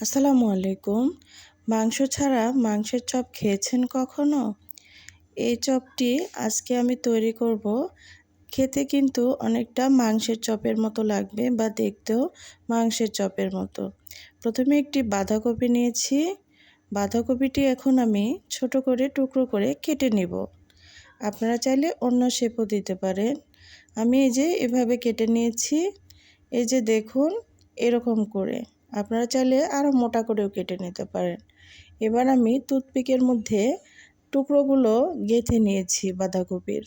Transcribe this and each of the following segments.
আসসালামু আলাইকুম। মাংস ছাড়া মাংসের চপ খেয়েছেন কখনো? এই চপটি আজকে আমি তৈরি করব। খেতে কিন্তু অনেকটা মাংসের চপের মতো লাগবে বা দেখতেও মাংসের চপের মতো। প্রথমে একটি বাঁধাকপি নিয়েছি। বাঁধাকপিটি এখন আমি ছোট করে টুকরো করে কেটে নেব। আপনারা চাইলে অন্য শেপও দিতে পারেন। আমি এই যে এভাবে কেটে নিয়েছি। এই যে দেখুন, এরকম করে। আপনারা চাইলে আরও মোটা করেও কেটে নিতে পারেন। এবার আমি টুথপিকের মধ্যে টুকরোগুলো গেঁথে নিয়েছি বাঁধাকপির।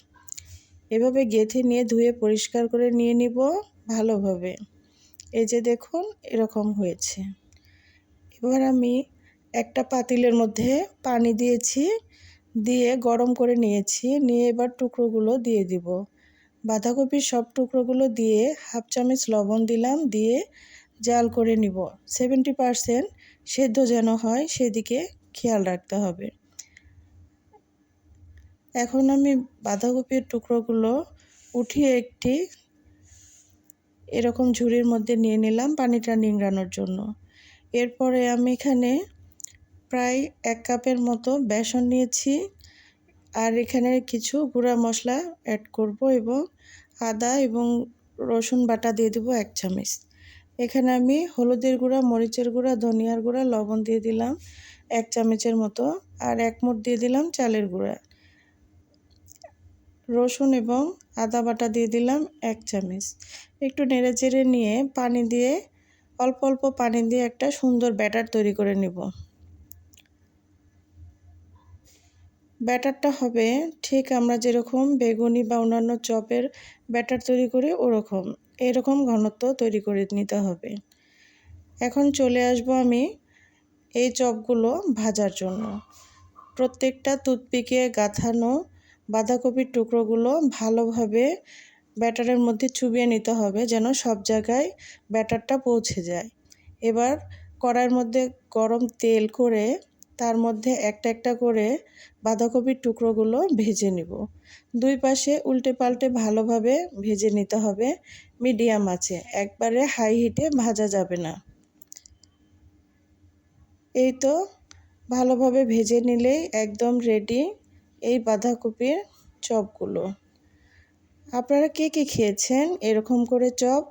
এভাবে গেঁথে নিয়ে ধুয়ে পরিষ্কার করে নিয়ে নিব ভালোভাবে। এই যে দেখুন, এরকম হয়েছে। এবার আমি একটা পাতিলের মধ্যে পানি দিয়েছি, দিয়ে গরম করে নিয়েছি, নিয়ে এবার টুকরোগুলো দিয়ে দিব। বাঁধাকপির সব টুকরোগুলো দিয়ে হাফ চামচ লবণ দিলাম, দিয়ে জাল করে নিব। সেভেন্টি পারসেন্ট সেদ্ধ যেন হয়, সেদিকে খেয়াল রাখতে হবে। এখন আমি বাঁধাকপির টুকরোগুলো উঠিয়ে একটি এরকম ঝুড়ির মধ্যে নিয়ে নিলাম পানিটা নিংড়ানোর জন্য। এরপরে আমি এখানে প্রায় এক কাপের মতো বেসন নিয়েছি আর এখানে কিছু গুঁড়া মশলা অ্যাড করব এবং আদা এবং রসুন বাটা দিয়ে দেবো এক চামচ। এখানে আমি হলুদের গুঁড়া, মরিচের গুঁড়া, ধনিয়ার গুঁড়া, লবণ দিয়ে দিলাম এক চামচের মতো আর এক মুঠ দিয়ে দিলাম চালের গুঁড়া। রসুন এবং আদা বাটা দিয়ে দিলাম এক চামচ। একটু নেড়ে চেড়ে নিয়ে পানি দিয়ে, অল্প অল্প পানি দিয়ে একটা সুন্দর ব্যাটার তৈরি করে নেব। ব্যাটারটা হবে ঠিক আমরা যেরকম বেগুনি বা অন্যান্য চপের ব্যাটার তৈরি করি ওরকম। এরকম ঘনত্ব তৈরি করে নিতে হবে। এখন চলে আসব আমি এই চপগুলো ভাজার জন্য। প্রত্যেকটা টুথপিকে গাঁথানো বাঁধাকপির টুকরোগুলো ভালোভাবে ব্যাটারের মধ্যে চুবিয়ে নিতে হবে যেন সব জায়গায় ব্যাটারটা পৌঁছে যায়। এবার কড়াইয়ের মধ্যে গরম তেল করে তার মধ্যে একটা একটা করে বাঁধাকপির টুকরোগুলো ভেজে নিব। দুই পাশে উল্টে পাল্টে ভালোভাবে ভেজে নিতে হবে। মিডিয়াম আছে, একবারে হাই হিটে ভাজা যাবে না। এই তো ভালোভাবে ভেজে নিলেই একদম রেডি এই বাঁধাকপির চপগুলো। আপনারা কে কে খেয়েছেন এরকম করে চপ?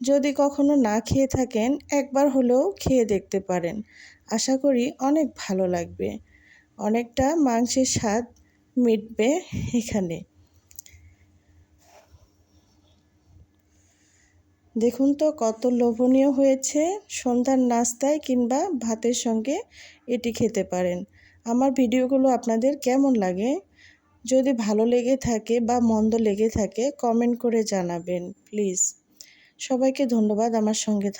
যদি কখনো না খেয়ে থাকেন, একবার হলেও খেয়ে দেখতে পারেন। আশা করি অনেক ভালো লাগবে। অনেকটা মাংসের স্বাদ মিটবে এখানে। দেখুন তো কত লোভনীয় হয়েছে সন্ধ্যার নাস্তায় কিংবা ভাতের সঙ্গে এটি খেতে পারেন। আমার ভিডিওগুলো আপনাদের কেমন লাগে? যদি ভালো লেগে থাকে বা মন্দ লেগে থাকে কমেন্ট করে জানাবেন প্লিজ সবাইকে ধন্যবাদ আমার সঙ্গে